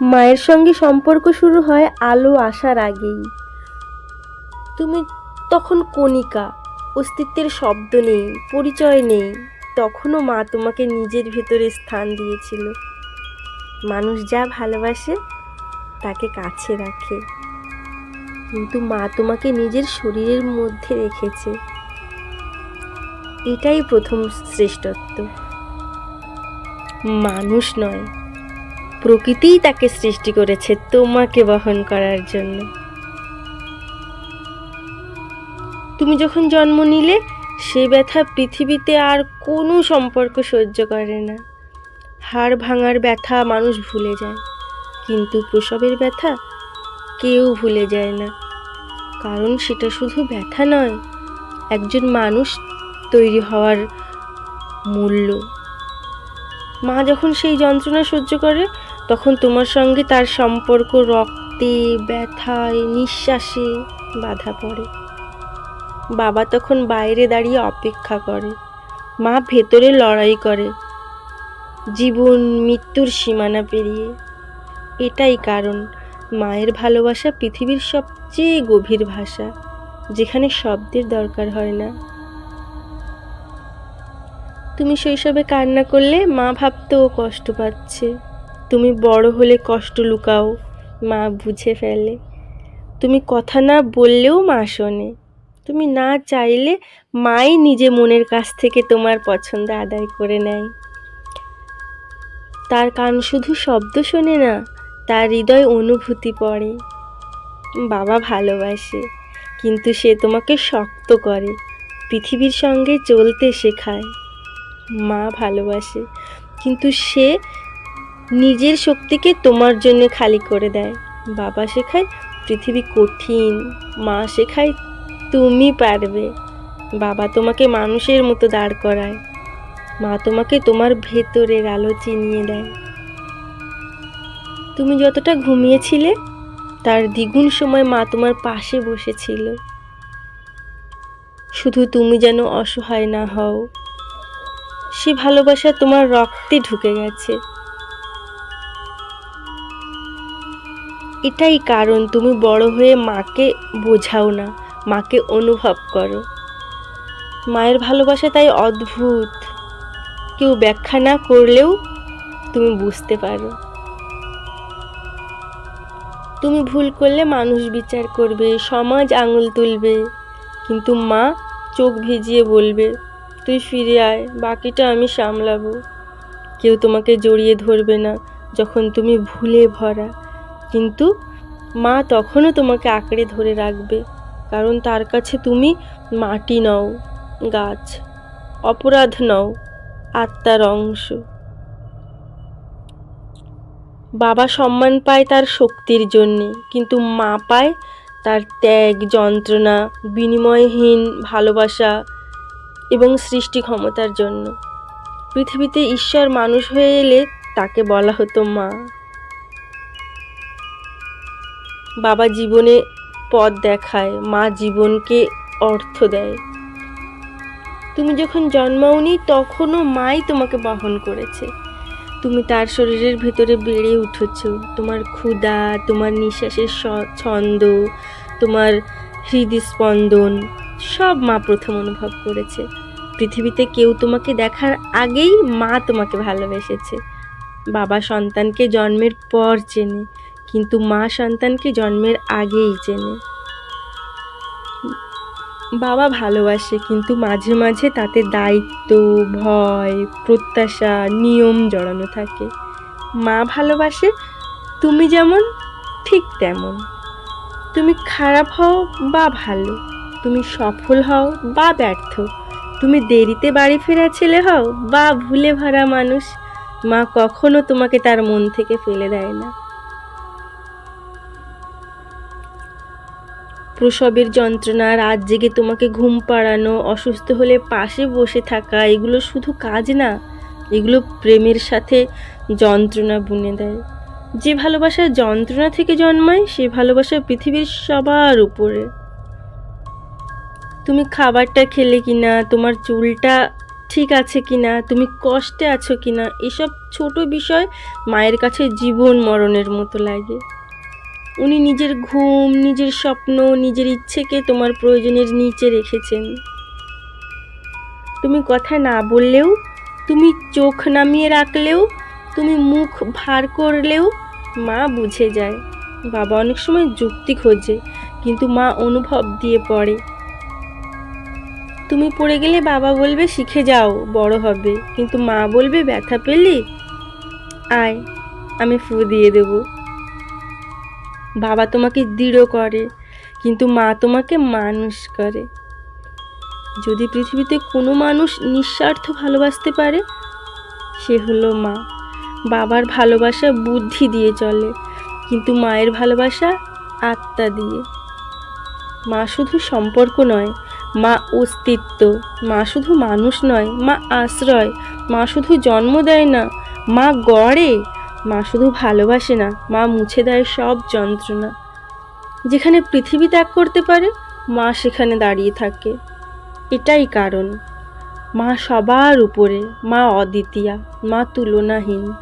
মায়ের সঙ্গে সম্পর্ক শুরু হয় আলো আসার আগেই। তুমি তখন কণিকা, অস্তিত্বের শব্দ নেই, পরিচয় নেই। তখনও মা তোমাকে নিজের ভেতরে স্থান দিয়েছিল। মানুষ যা ভালোবাসে, তাকে কাছে রাখে। কিন্তু মা তোমাকে নিজের শরীরের মধ্যে রেখেছে। এটাই প্রথম শ্রেষ্ঠত্ব। মানুষ নয় প্রকৃতিই তাকে সৃষ্টি করেছে তোমাকে বহন করার জন্য। তুমি যখন জন্ম নিলে, সে ব্যথা পৃথিবীতে আর কোনো সম্পর্ক সহ্য করে না। হাড় ভাঙার ব্যথা মানুষ ভুলে যায়, কিন্তু প্রসবের ব্যথা কেউ ভুলে যায় না। কারণ সেটা শুধু ব্যথা নয়, একজন মানুষ তৈরি হওয়ার মূল্য। মা যখন সেই যন্ত্রণা সহ্য করে তখন তোমার সঙ্গে তার সম্পর্ক, রক্তে ব্যথায়, নিঃশ্বাসে বাধা পড়ে। বাবা তখন বাইরে দাঁড়িয়ে অপেক্ষা করে। মা ভেতরে লড়াই করে। জীবন মৃত্যুর সীমানা পেরিয়ে। এটাই কারণ। মায়ের ভালোবাসা পৃথিবীর সবচেয়ে গভীর ভাষা, যেখানে শব্দের দরকার হয় না। তুমি শৈশবে কান্না করলে মা ভাবতো ও কষ্ট পাচ্ছে। তুমি বড় হলে কষ্ট লুকাও, মা বুঝে ফেলে। তুমি কথা না বললেও মা শোনে। তুমি না চাইলে মাই নিজে মনের কাছ থেকে তোমার পছন্দ আদায় করে নেয়। তার কান শুধু শব্দ শোনে না, তার হৃদয় অনুভূতি পড়ে। বাবা ভালোবাসে, কিন্তু সে তোমাকে শক্ত করে, পৃথিবীর সঙ্গে চলতে শেখায়। মা ভালোবাসে, কিন্তু সে নিজের শক্তিকে তোমার জন্য খালি করে দেয়। বাবা শেখায়, পৃথিবী কঠিন, মা শেখায়, তুমি পারবে। বাবা তোমাকে মানুষের মতো দাঁড় করায়। মা তোমাকে তোমার ভেতরের আলো চিনিয়ে দেয়। তুমি যতটা ঘুমিয়েছিলে, তার দ্বিগুণ সময় মা তোমার পাশে বসেছিল। শুধু তুমি যেন অসহায় না হও। সে ভালোবাসা তোমার রক্তে ঢুকে গেছে। এটাই কারণ তুমি বড় হয়ে মাকে বোঝাও না, মাকে অনুভব করো। মায়ের ভালোবাসা তাই অদ্ভুত। কেউ ব্যাখ্যা না করলেও তুমি বুঝতে পারো। তুমি ভুল করলে মানুষ বিচার করবে, সমাজ আঙুল তুলবে, কিন্তু মা চোখ ভিজিয়ে বলবে, তুই ফিরে আয়, বাকিটা আমি সামলাবো। কেউ তোমাকে জড়িয়ে ধরবে না যখন তুমি ভুলে ভরা কিন্তু মা তখনও তোমাকে আঁকড়ে ধরে রাখবে, কারণ তার কাছে তুমি মাটি নও, গাছ, অপরাধ নও, আত্মার অংশ। বাবা সম্মান পায় তার শক্তির জন্যে, কিন্তু মা পায় তার ত্যাগ, যন্ত্রণা, বিনিময়হীন ভালোবাসা এবং সৃষ্টি ক্ষমতার জন্য। পৃথিবীতে ঈশ্বর মানুষ হয়ে এলে তাকে বলা হতো মা। বাবা জীবনে পথ দেখায়, মা জীবনকে অর্থ দেয়। তুমি যখন জন্মাওনি, তখনও মাই তোমাকে বহন করেছে। তুমি তার শরীরের ভেতরে বেড়ে উঠেছ। তোমার ক্ষুধা, তোমার নিঃশ্বাসের ছন্দ, তোমার হৃদস্পন্দন, সব মা প্রথম অনুভব করেছে। পৃথিবীতে কেউ তোমাকে দেখার আগেই মা তোমাকে ভালোবেসেছে। বাবা সন্তানকে জন্মের পর চেনে। কিন্তু মা সন্তানকে জন্মের আগেই চেনে বাবা ভালোবাসে, কিন্তু মাঝে মাঝে তাতে দায়িত্ব, ভয়, প্রত্যাশা, নিয়ম জড়ানো থাকে। মা ভালোবাসে, তুমি যেমন, ঠিক তেমন। তুমি খারাপ হও বা ভালো। তুমি সফল হও বা ব্যর্থ। তুমি দেরিতে বাড়ি ফেরা ছেলে হও বা ভুলে ভরা মানুষ। মা কখনো তোমাকে তার মন থেকে ফেলে দেয় না। প্রসবের যন্ত্রণা, রাত জেগে তোমাকে ঘুম পাড়ানো, অসুস্থ হলে পাশে বসে থাকা, এগুলো শুধু কাজ না, এগুলো প্রেমের সাথে যন্ত্রণা বুনে দেয়। যে ভালোবাসা যন্ত্রণা থেকে জন্মায়, সে ভালোবাসা পৃথিবীর সবার উপরে। তুমি খাবারটা খেলে কিনা, তোমার চুলটা ঠিক আছে কি না তুমি কষ্টে আছো কি না এসব ছোট বিষয় মায়ের কাছে জীবন মরণের মতো লাগে। উনি নিজের ঘুম, নিজের স্বপ্ন, নিজের ইচ্ছেকে তোমার প্রয়োজনের নিচে রেখেছেন। তুমি কথা না বললেও, তুমি চোখ নামিয়ে রাখলেও, তুমি মুখ ভার করলেও মা বুঝে যায়। বাবা অনেক সময় যুক্তি খোঁজে, কিন্তু মা অনুভব দিয়ে পড়ে। তুমি পড়ে গেলে বাবা বলবে, শিখে যাও, বড় হবে। কিন্তু মা বলবে, ব্যথা পেলে আয়, আমি ফু দিয়ে দেব। বাবা তোমাকে দৃঢ় করে, কিন্তু মা তোমাকে মানুষ করে। যদি পৃথিবীতে কোনো মানুষ নিঃস্বার্থ ভালোবাসতে পারে, সে হলো মা। বাবার ভালোবাসা বুদ্ধি দিয়ে চলে, কিন্তু মায়ের ভালোবাসা আত্মা দিয়ে। মা শুধু সম্পর্ক নয়, মা অস্তিত্ব। মা শুধু মানুষ নয়, মা আশ্রয়। মা শুধু জন্ম দেয় না, মা গড়ে। মা শুধু ভালোবাসে না, মা মুছে দেয় সব যন্ত্রণা। যেখানে পৃথিবী ত্যাগ করতে পারে, মা সেখানে দাঁড়িয়ে থাকে। এটাই কারণ। মা সবার উপরে, মা অদ্বিতীয়া, মা তুলনাহীন।